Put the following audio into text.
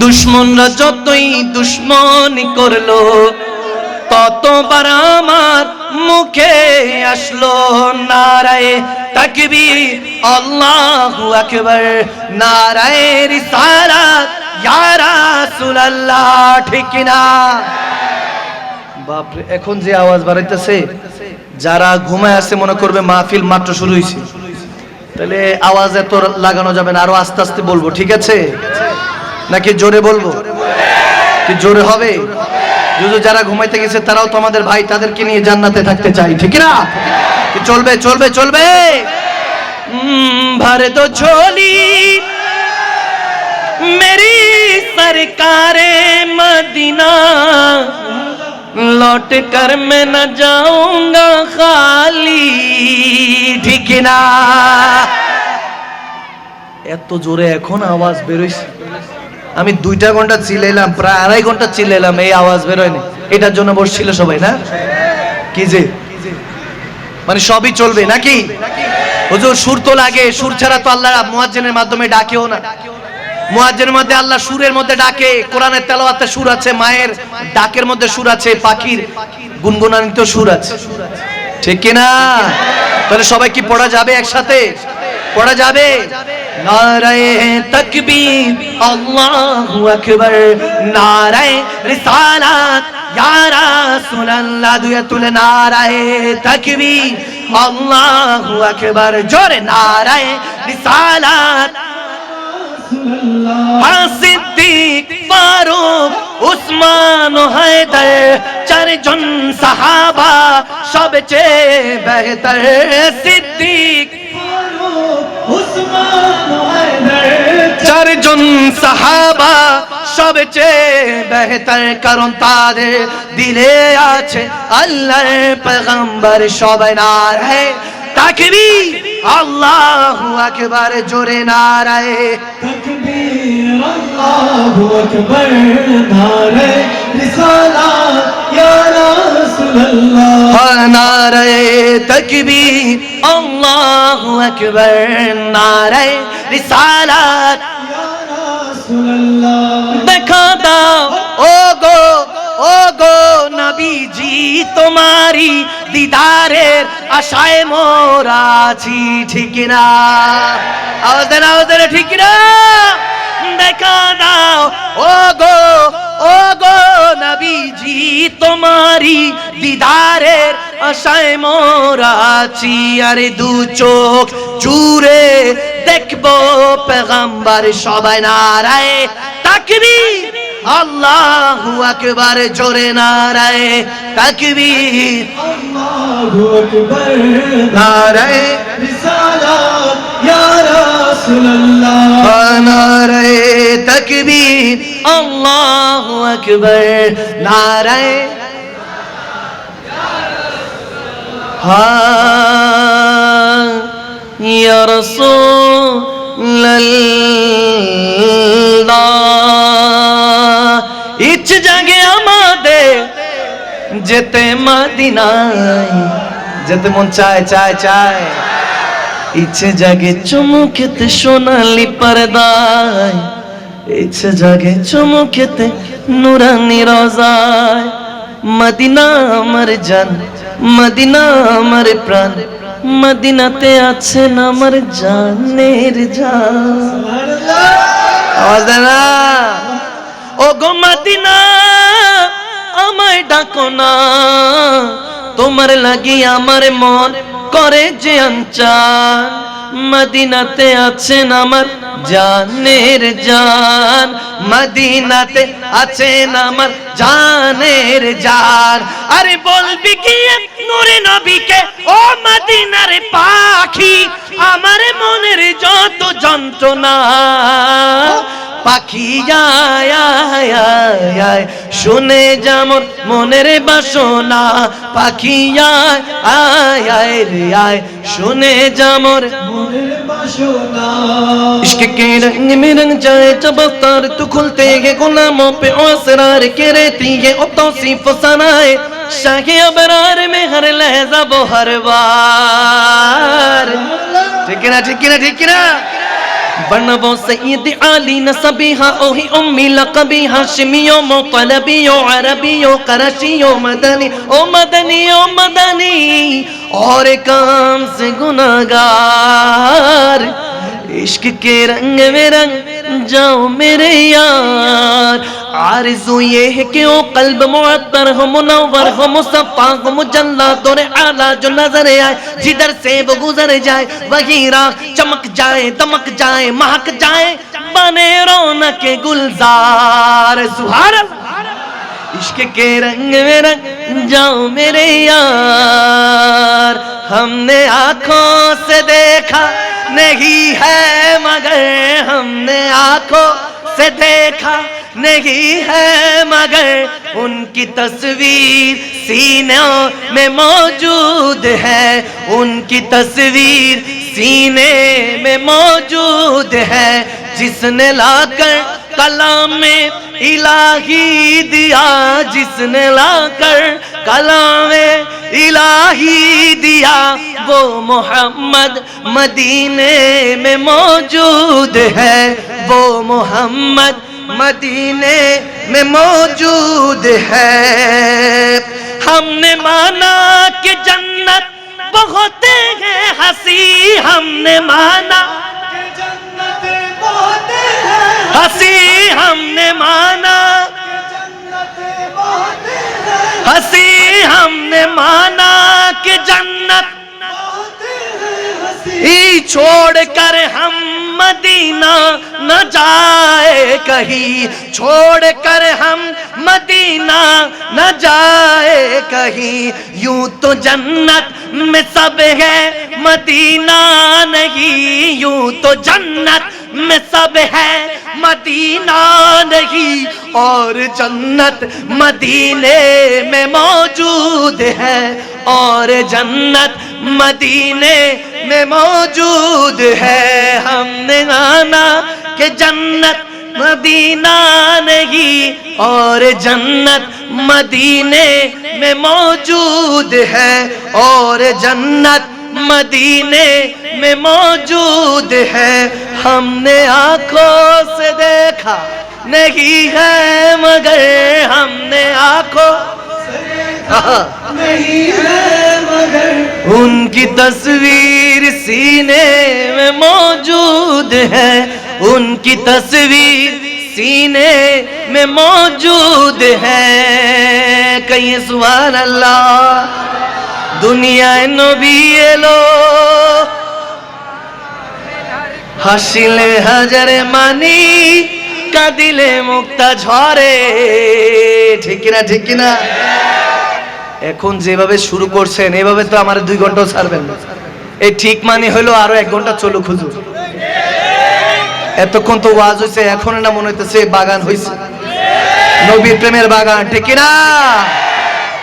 দুশ্মনরা যতই দুশ্মনী করল, ততবার আমার মুখে আসলো নারায়ে তাকবীর। আল্লাহু আকবার, নারায়ে রিসালাত। ইয়া রাসূলুল্লাহ, ঠিক না বাপরে, এখন যে আওয়াজ বাড়াইতেছে, যারা ঘুমায় আছে মনে করবে মাহফিল মাত্র শুরু হয়েছে তাহলে আওয়াজ এত লাগানো যাবে না, আরও আস্তে আস্তে বলব, ঠিক আছে? নাকি জোরে বলবো কি জোরে হবে যদি যারা ঘুমাইতে গেছে তারাও তো আমাদের ভাই তাদেরকে নিয়ে জান্নাতে থাকতে চাই ঠিক না কি চলবে চলবে চলবে উম, ভর তো ঝোলি मेरी सरकार मदीना लौट कर मैं न जाऊंगा खाली ঠিক না এত জোরে এখন আওয়াজ বেরোইছে আমি দুইটা ঘণ্টা চিলাইলাম প্রায় আড়াই ঘণ্টা চিলাইলাম এই আওয়াজ বেরোয়নি। এটার জন্য বসছিল সবাই, না? কি যে? মানে সবই চলবে, নাকি? হুজুর, সুর তো লাগে, সুর ছাড়া তো আল্লাহ মুয়াজ্জিনের মাধ্যমে ডাকেও না। মুয়াজ্জিনের মধ্যে আল্লাহ সুরের মধ্যে ডাকে, কোরআনের তেলাওয়াতে সুর আছে, মায়ের ডাকের মধ্যে সুর আছে, পাখির গুনগুনানিতেও সুর আছে। ঠিক কি না তাহলে সবাই কি পড়া যাবে একসাথে? পড়া যাবে? নারায়ে তাকবীর আল্লাহু আকবার নারায়ে রিসালাত ইয়া রাসূলুল্লাহ দুয়া তুলে নারায়ে তাকবীর আল্লাহু আকবার জোরে নারায়ে রিসালাত সিদ্দিক ফারুক উসমান হায়দার চারজন সাহাবা সবচেয়ে বেহতর সিদ্দিক চারজন সাহাবা সবচেয়ে বেহতর কারণ তাদের দিলে আছে আল্লাহর পেগম্বর সবাই নারায়। তাকবীর, আল্লাহ আকবার, জোরে নারায়। তাকবীর, আল্লাহু আকবার, নারায়। রিসালাত, ইয়া রাসূলুল্লাহ। তকবীর, আল্লাহু আকবার, নারায়ে রিসালাত। দেখা দাও ও গো ও গো নবীজি তোমারি দিদারের আশায় মোরা আছি, ঠিক না? আওয়াজ দেন আওয়াজ দেন, ঠিক না? দেখা দাও ও গো ও গো নবীজি তোমারি দিদারের আশায় মোরাছি আর দু চোখ চুরে দেখব পেগম্বর সবাই নারায়। তাকবি আল্লাহু আকবার জোরে নারায়। তাকবি আল্লাহু আকবার নারায়। রিসালাত ইয়া রাসূলুল্লাহ। নারায় তাকবীর আল্লাহু আকবার নারায়। হ্যাঁ ইয়া রাসূলুল্লাহ ইচ্ছে জাগে আমাদের যেতে মদিনায় যেতে মন চায় চায় চায় ইচ্ছে জাগে চুমুকেতে সোনালি পর্দায় ইচ্ছে জাগে চুমুকেতে নুরানি রোজায় মদিনা আমার জান, মদিনা আমার প্রাণ, মদিনাতে আছেন আমার জানের জান। না। ও গো মদিনা, আমায় ডাকো না। তোমার লাগি আমার মন করে যে আনচান মদিনাতে আছেন আমার জানের জান। মদিনাতে আছেন আমার জানের জান। আরে বলবি কি নূরে নবীকে, ও মদিনার পাখি, আমার মনের যত যন্ত্রণা। পাখি আয় শুনে যেমন মনের বাসনা। পাখি আয় আয় আয় রে আয়, শুনে যেমন মনের عشق کے رنگ میں رنگ جائے جب افتار تو کھلتے ہیں غلاموں پہ اسرار کے رہتی ہے او توصیف سنائے شاہ ابرار میں ہر لحظہ وہ ہر وار ٹھیک نا ٹھیک نا ٹھیک نا نا وہ سید عالی نصبیہ اوہی امی لقبیہ شمیو مطلبیو عربیو قرشیو مدنی او مدنی او مدنی اور کام سے گناہگار، عشق کے رنگ میں رنگ جاؤ میرے یار۔ عارضو یہ ہے کہ او قلب معطر ہو، منور ہو، مصفا ہو مجلہ دور عالی جو نظر آئے جدر سے وہ گزر جائے، وہی راہ چمک جائے، دمک جائے، مہک جائے، بنے رونق گلزار۔ سبحان اللہ۔ عشق کے رنگ میں رنگ جاؤ میرے یار۔ ہم نے آنکھوں سے دیکھا نہیں ہے، مگر ہم نے آنکھوں سے دیکھا نہیں ہے، مگر ان کی تصویر سینوں میں موجود ہے۔ ان کی تصویر سینے میں موجود ہے۔ جس نے لا کر کلام میں الہی دیا جس نے لا کر کلام الہی دیا، وہ محمد مدینے میں موجود ہے۔ وہ محمد مدینے میں موجود ہے۔ ہم نے مانا کہ جنت بہت ہے ہنسی ہم نے مانا۔ ہسی ہم نے مانا۔ ہسی ہم نے مانا کہ جنت ہی چھوڑ کر ہم مدینہ نہ جائے کہیں۔ چھوڑ کر ہم مدینہ نہ جائے کہیں۔ یوں تو جنت میں سب ہے، مدینہ نہیں۔ یوں تو جنت میں سب ہے مدینہ نہیں اور جنت مدینے میں موجود ہے اور جنت مدینے میں موجود ہے۔ ہم نے آنا کہ جنت مدینہ نہیں اور جنت مدینے میں موجود ہے اور جنت مدینے میں موجود ہے۔ ہم نے آنکھوں سے دیکھا نہیں ہے، مگر ہم نے آنکھوں ان کی تصویر سینے میں موجود ہے۔ ان کی تصویر سینے میں موجود ہے۔ کہیں سبحان اللہ দুনিয়ায় নবী এলো। হাসিলে হাজারে মানি, কাঁদিলে মুক্তা ঝরে। ঠিক না ঠিক কিনা? এখন যেভাবে শুরু করছেন, এভাবে তো আমার দুই ঘন্টাও ছাড়বেন না। এই ঠিক মানে হলো আরও এক ঘণ্টা চলুক হুজুর। এতক্ষণ তো ওয়াজ হয়েছে এখন না মনে হইতেছে বাগান হয়েছে নবীর প্রেমের বাগান, ঠিক কিনা?